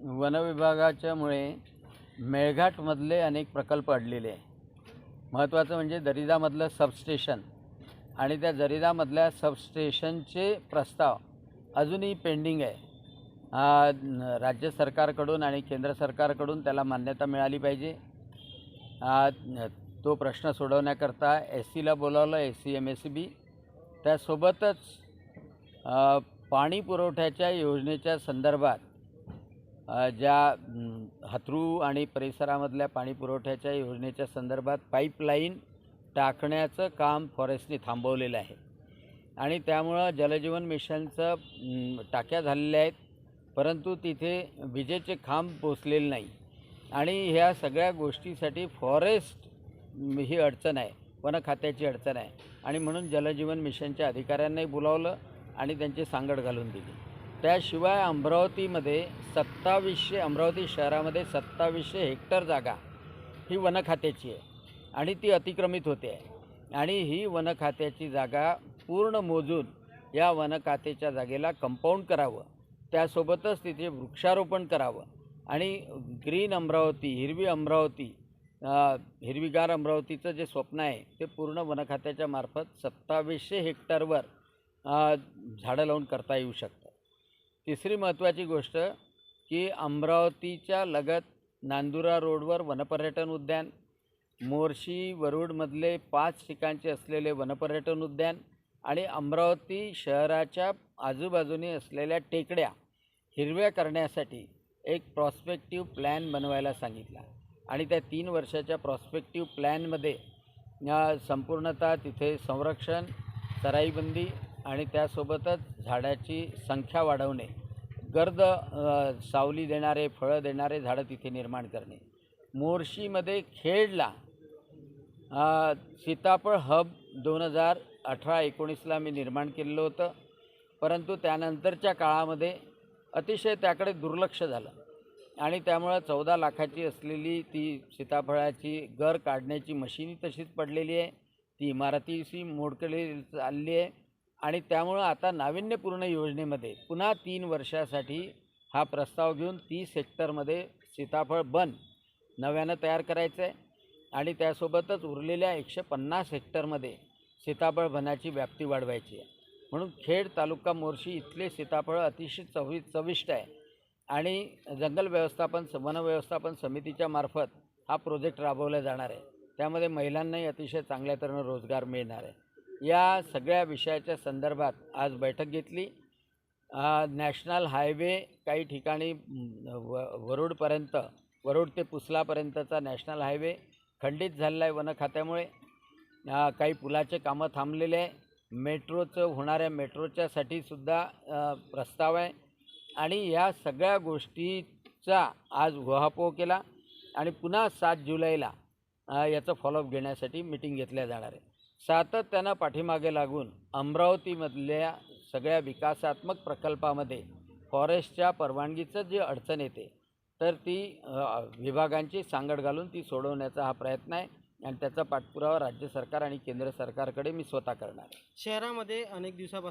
वनविभागाच्यामुळे मेळघाटमधले अनेक प्रकल्प अडलेले आहे महत्त्वाचं म्हणजे दरिदामधलं सबस्टेशन आणि त्या दरिदामधल्या सबस्टेशनचे प्रस्ताव अजूनही पेंडिंग आहे. राज्य सरकारकडून आणि केंद्र सरकारकडून त्याला मान्यता मिळाली पाहिजे. तो प्रश्न सोडवण्याकरता एस सीला बोलावलं S C M S C B. त्यासोबतच पाणी पुरवठ्याच्या योजनेच्या संदर्भात ज्या म, हत्रू आणि परिसरामधल्या पाणी पुरवठ्याच्या योजनेच्या संदर्भात पाईपलाईन टाकण्याचं काम फॉरेस्टने थांबवलेलं आहे. आणि त्यामुळं जलजीवन मिशनचं टाक्या झालेल्या आहेत. परंतु तिथे विजेचे खांब पोचलेले नाही. आणि ह्या सगळ्या गोष्टीसाठी फॉरेस्ट ही अडचण आहे वन खात्याची अडचण आहे. आणि म्हणून जलजीवन मिशनच्या अधिकाऱ्यांनाही बोलावलं आणि त्यांची सांगड घालून दिली. त्याशिवाय अमरावतीमध्ये सत्तावीसशे अमरावती शहरामध्ये सत्तावीसशे हेक्टर जागा ही वन खात्याची आहे आणि ती अतिक्रमित होते. आहे आणि ही वन खात्याची जागा पूर्ण मोजून या वन खात्याच्या जागेला कंपाऊंड करावं. त्यासोबतच तिथे वृक्षारोपण करावं. आणि ग्रीन अमरावती हिरवी अमरावती हिरवीगार अमरावतीचं जे स्वप्न आहे ते पूर्ण वनखात्याच्या मार्फत सत्तावीसशे हेक्टरवर झाडं लावून करता येऊ शकतं. तिसरी महत्त्वाची गोष्ट की अमरावतीच्या लगत नांदुरा रोडवर वनपर्यटन उद्यान मोर्शी वरुडमधले पाच ठिकाणचे असलेले वनपर्यटन उद्यान आणि अमरावती शहराच्या आजूबाजूने असलेल्या टेकड्या हिरव्या करण्यासाठी एक प्रॉस्पेक्टिव्ह प्लॅन बनवायला सांगितला. आणि त्या तीन वर्षाच्या प्रॉस्पेक्टिव्ह प्लॅनमध्ये संपूर्णतः तिथे संरक्षण सराईबंदी आणि त्यासोबतच झाडाची संख्या वाढवणे गर्द सावली देणारे फळं देणारे झाडं तिथे निर्माण करणे. मोर्शीमध्ये खेडला सीताफळ हब दोन हजार अठरा एकोणीसला मी निर्माण केलेलं होतं. परंतु त्यानंतरच्या काळामध्ये अतिशय त्याकडे दुर्लक्ष झालं. आणि त्यामुळं चौदा लाखाची असलेली ती सीताफळाची गर काढण्याची मशीनी तशीच पडलेली आहे. ती इमारतीशी मोडकळी चालली आहे. आणि त्यामुळं आता नाविन्यपूर्ण योजनेमध्ये पुन्हा तीन वर्षासाठी हा प्रस्ताव घेऊन तीस हेक्टरमध्ये सीताफळ बन नव्यानं तयार करायचं आहे आणि त्यासोबतच उरलेल्या एकशे पन्नास हेक्टरमध्ये सीताफळ बनाची व्याप्ती वाढवायची आहे. म्हणून खेड तालुका मोर्शी इथले सीताफळ अतिशय चवी चविष्ट आहे. आणि जंगल व्यवस्थापन स- वन व्यवस्थापन समितीच्या मार्फत हा प्रोजेक्ट राबवला जाणार आहे. त्यामध्ये महिलांनाही अतिशय चांगल्या तऱ्हेनं रोजगार मिळणार आहे. या सगळ्या विषयाच्या संदर्भात आज बैठक घेतली. नॅशनल हायवे काही ठिकाणी व वरुडपर्यंत वरुड ते पुसलापर्यंतचा नॅशनल हायवे खंडित झालेला आहे वन खात्यामुळे काही पुलाचे कामं थांबलेले आहे. मेट्रोचं होणाऱ्या मेट्रोच्यासाठी सुद्धा प्रस्ताव आहे. आणि या सगळ्या गोष्टीचा आज उहापोह केला आणि पुन्हा सात जुलैला याचं फॉलोअप घेण्यासाठी मिटिंग घेतल्या जाणार आहे. सातत्यानं पाठीमागे लागून अमरावतीमधल्या सगळ्या विकासात्मक प्रकल्पामध्ये फॉरेस्टच्या परवानगीचं जी अडचण येते तर ती विभागांची सांगड घालून ती सोडवण्याचा हा प्रयत्न आहे. आणि त्याचा पाठपुरावा राज्य सरकार आणि केंद्र सरकारकडे मी स्वतः करणार आहे. शहरामध्ये अनेक दिवसापासून